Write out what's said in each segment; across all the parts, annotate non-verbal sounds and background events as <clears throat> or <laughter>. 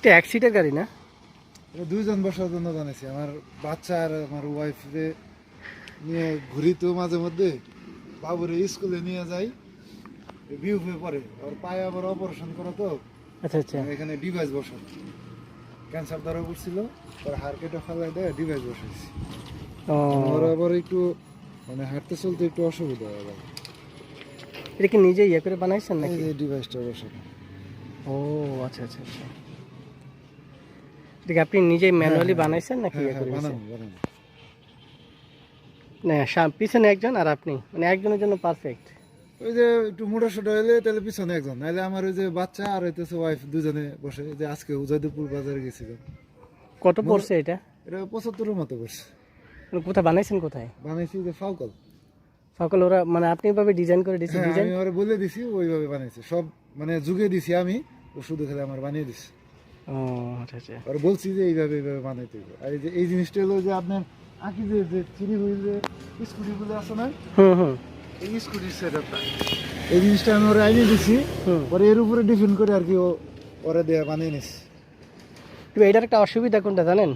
এটা এক সিটের গাড়ি না? দুইজন বসার জন্য জানাইছি। আমার বাচ্চা আর আমার ওয়াইফকে নিয়ে ঘুরি তো মাঝে মধ্যে। বাবুরে স্কুলে নিয়ে যাই বিউফে পরে। ওর পায়ে আবার অপারেশন করা তো। আচ্ছা আচ্ছা। এখানে ডিভাইস বসা ক্যান্সার ধরা পড়ছিল তার হাড় কেটে ফেলাই দেয় ডিভাইস বসাইছি। ওর আবার একটু মানে হাঁটতে চলতে একটু অসুবিধা হয় আবার। এটা কি নিজে ইয়ে করে বানাইছেন নাকি? ডিভাইসটা বসানো। ও আচ্ছা আচ্ছা আচ্ছা। কি আপনি নিজেই ম্যানুয়ালি বানাইছেন নাকি হ্যাঁ ইয়ে হ্যাঁ করে বানানো বানানো না পিছনে একজন আর আপনি? মানে একজনের জন্য পারফেক্ট ওই যে একটু মোটা সোটা হলে তাহলে পিছনে একজন নাহলে আমার ওই যে বাচ্চা আর হইতেছে ওয়াইফ দুজনে বসে যে আজকে বাজারে কত পড়ছে এটা? এটা পঁচাত্তরের মতো করছে মানে কোথায় বানাইছেন কোথায়? বানাইছি যে ফাউকল সকল ওরা মানে আপনি এভাবে ডিজাইন করে দিয়েছেন হ্যাঁ ডিজাইন আমি ওরা বলে দিছি ওইভাবে বানাইছে। সব মানে যুগে দিছি আমি ও শুধু খালি আমার বানিয়ে দিছি। ও আচ্ছা আচ্ছা। আর বলছি যে এইভাবে এইভাবে বানাইতে হবে আর এই যে এই জিনিসটা হলো যে আপনার আঁকি যে যে চিনি হুইল যে স্কুটিগুলো আছে না হুম হুম। এই স্কুটির সেটআপটা এই জিনিসটা আমি ওরা আইনে দিছি পরে এর উপরে ডিফেন্ড করে আর কি ও ওরা দেয়া বানিয়ে নিছি। কিন্তু এটার একটা অসুবিধা কোনটা জানেন?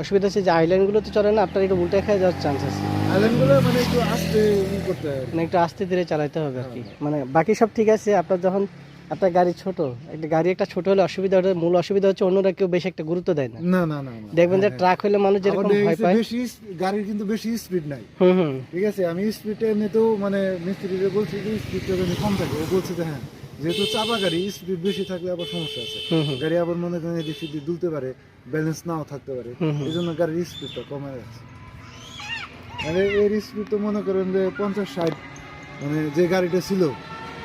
অসুবিধা হচ্ছে যে আইল্যান্ডগুলো তো চলে না আপনার একটু উল্টে খেয়ে যাওয়ার চান্স আছে। আইল্যান্ডগুলো মানে একটু আস্তে করতে হয় মানে একটু আস্তে ধীরে চালাতে হবে আর কি। মানে বাকি সব ঠিক আছে আপনার যখন আপনার গাড়ি ছোট একটা গাড়ি একটা ছোট হলে অসুবিধা হলে মূল অসুবিধা হচ্ছে অন্যরা কেউ বেশি একটা গুরুত্ব দেয় না। না না না দেখবেন যে ট্রাক হলে মানুষ যেরকম ভয় পায়। বেশি গাড়ির কিন্তু বেশি স্পিড নাই। হুম ঠিক আছে? আমি স্পিডটা এমনিতেও মানে মিস্ত্রিকে বলছি যে স্পিডটা যেন কম থাকে। ও বলছে যে হ্যাঁ যেহেতু চাপা গাড়ি স্পিড বেশি থাকলে আবার সমস্যা আছে। গাড়ি আবার মনে করেন এদিক সেদিক দুলতে পারে ব্যালেন্স নাও থাকতে পারে। এই জন্য গাড়ির স্পিডটা কমে যাচ্ছে। মানে এর স্পিড তো মনে করেন যে পঞ্চাশ ষাট মানে যে গাড়িটা ছিল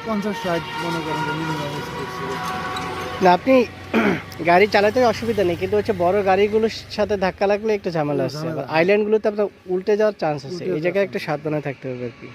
পঞ্চাশ ষাট মনে করেন না আপনি <clears throat> গাড়ি চালাতে অসুবিধা নেই কিন্তু হচ্ছে বড় গাড়িগুলোর সাথে ধাক্কা লাগলে একটু ঝামেলা আসছে আইল্যান্ড আইল্যান্ডগুলোতে আপনার উল্টে যাওয়ার চান্স আছে। এই জায়গায় একটু সাবধানে থাকতে হবে আর কি।